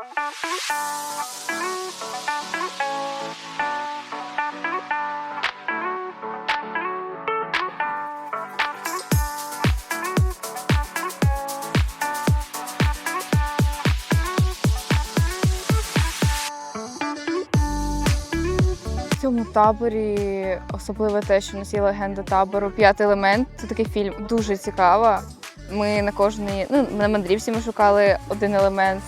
В цьому таборі особливо те, що у нас є легенда табору П'ятий елемент. Це такий фільм дуже цікаво. Ми на кожній, ну на мандрівці ми шукали один елемент.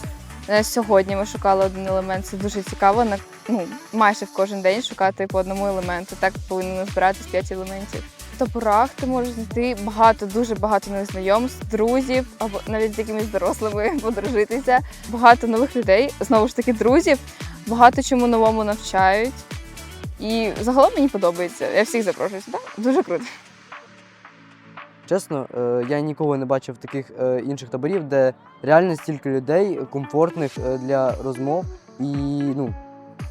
Навіть Сьогодні ми шукали один елемент. Це дуже цікаво. На ну майже в кожен день шукати по одному елементу. Так повинно збиратись п'ять елементів. В таборах ти можеш знайти багато, дуже багато нових знайомств, друзів або навіть з якимись дорослими подружитися. Багато нових людей, знову ж таки, друзів, багато чому новому навчають. І загалом мені подобається. Я всіх запрошую сюди. Дуже круто. Чесно, е, я ніколи не бачив таких е, інших таборів, де реально стільки людей комфортних е, для розмов і ну,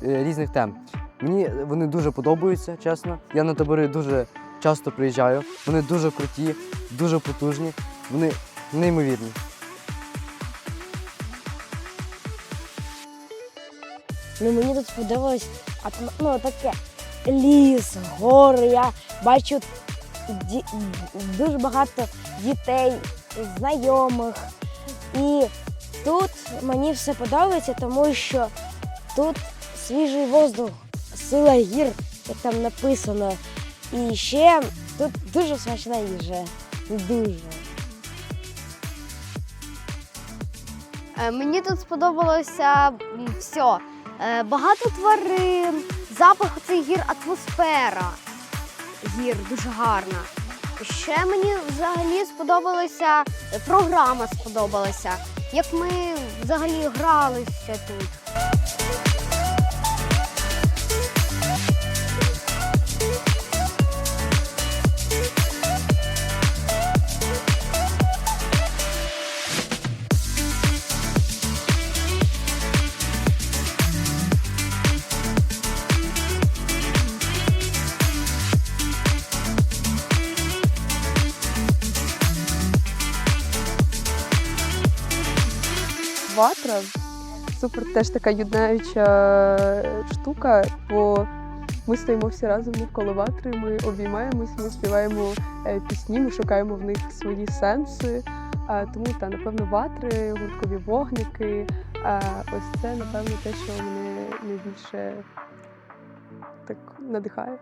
різних тем. Мені вони дуже подобаються, чесно. Я на табори дуже часто приїжджаю. Вони дуже круті, дуже потужні, вони неймовірні. Ну мені тут сподобалось ну, таке ліс, гори. Я бачу дуже багато дітей, знайомих. І тут мені все подобається, тому що тут свіжий воздух, сила гір, як там написано. І ще тут дуже смачна їжа. Дуже. Е, Мені тут сподобалося все. Багато тварин, запах цих гір, атмосфера гір дуже гарна. Ще мені взагалі сподобалася е, програма сподобалася, як ми взагалі гралися тут. Ватра супер теж така єднаюча штука, бо ми стоїмо всі разом навколо ватри, ми обіймаємось, ми співаємо е, пісні, ми шукаємо в них свої сенси. Тому та напевно ватри, гурткові вогники. Ось це напевно те, що мене найбільше так надихає.